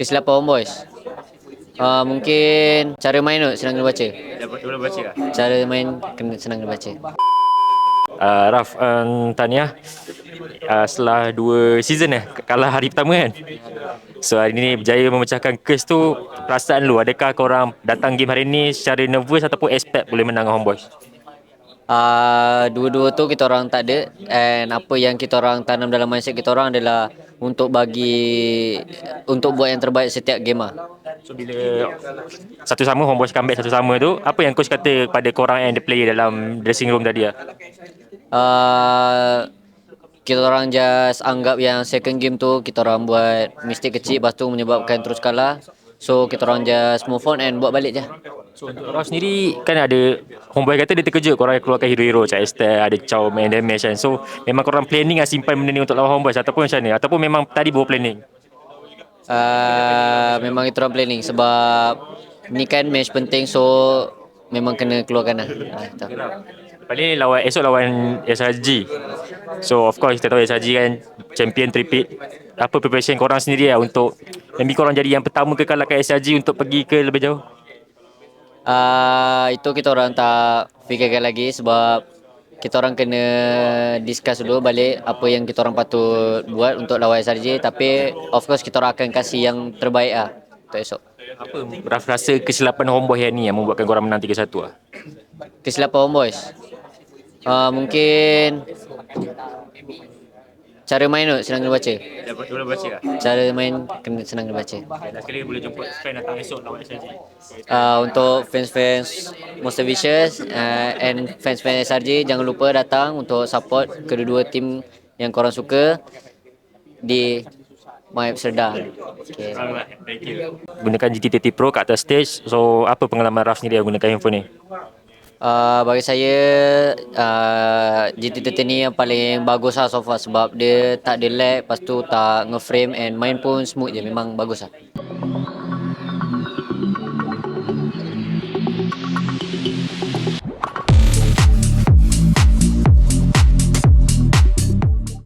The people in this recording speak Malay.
Kesilapan Homeboys. Uh, mungkin cara main tu senang kena baca. Boleh baca tak? Cara main kena senang kena baca. Uh, Raf, um, Tania, uh, setelah dua season eh, kalah hari pertama kan? So hari ni berjaya memecahkan curse tu, perasaan lu, adakah korang datang game hari ni secara nervous ataupun expect boleh menang dengan Homeboys? Uh, dua-dua tu kita orang tak ada and apa yang kita orang tanam dalam mindset kita orang adalah untuk bagi untuk buat yang terbaik setiap game lah. So bila satu sama Homeboys comeback satu sama tu, apa yang coach kata pada korang and the player dalam dressing room tadi lah? Uh, kita orang just anggap yang second game tu kita orang buat mistake kecil lepas tu menyebabkan terus kalah. So kita orang just move on and buat balik je. So untuk korang sendiri kan ada Homeboy kata dia terkejut korang keluarkan hero-hero macam Esther, ada Chow, Man Damage kan. So memang korang planning lah simpan benda ni untuk lawan Homeboys ataupun macam mana? Ataupun memang tadi baru planning? Uh, memang kita orang planning sebab ni kan match penting so memang kena keluarkan lah. Uh, itu. Lepas ni lawan, esok lawan SRG. So of course kita tahu SRG kan champion tripit. Apa preparation korang sendiri lah untuk maybe korang jadi yang pertama ke kalahkan SRG untuk pergi ke lebih jauh? Uh, itu kita orang tak fikirkan lagi sebab kita orang kena discuss dulu balik apa yang kita orang patut buat untuk lawan SRJ tapi of course kita orang akan kasih yang terbaik lah untuk esok. Apa rasa kesilapan Homeboy yang ni yang membuatkan korang menang 3-1 lah? Kesilapan Homeboys. Uh, mungkin cara main tu senang kena baca. Dah boleh baca tak? Cara main kena senang kena baca. Dah sekali boleh jemput fan datang esok lawan SRG. Uh, untuk fans-fans Monster Vicious uh, and fans-fans SRJ jangan lupa datang untuk support kedua-dua tim yang korang suka di My Serdar. Okay. Thank you. Gunakan GT30 Pro kat atas stage. So apa pengalaman Raf sendiri yang gunakan handphone ni? Uh, bagi saya uh, GT30 ni yang paling bagus lah so far sebab dia tak ada lag lepas tu tak nge-frame and main pun smooth je memang bagus lah.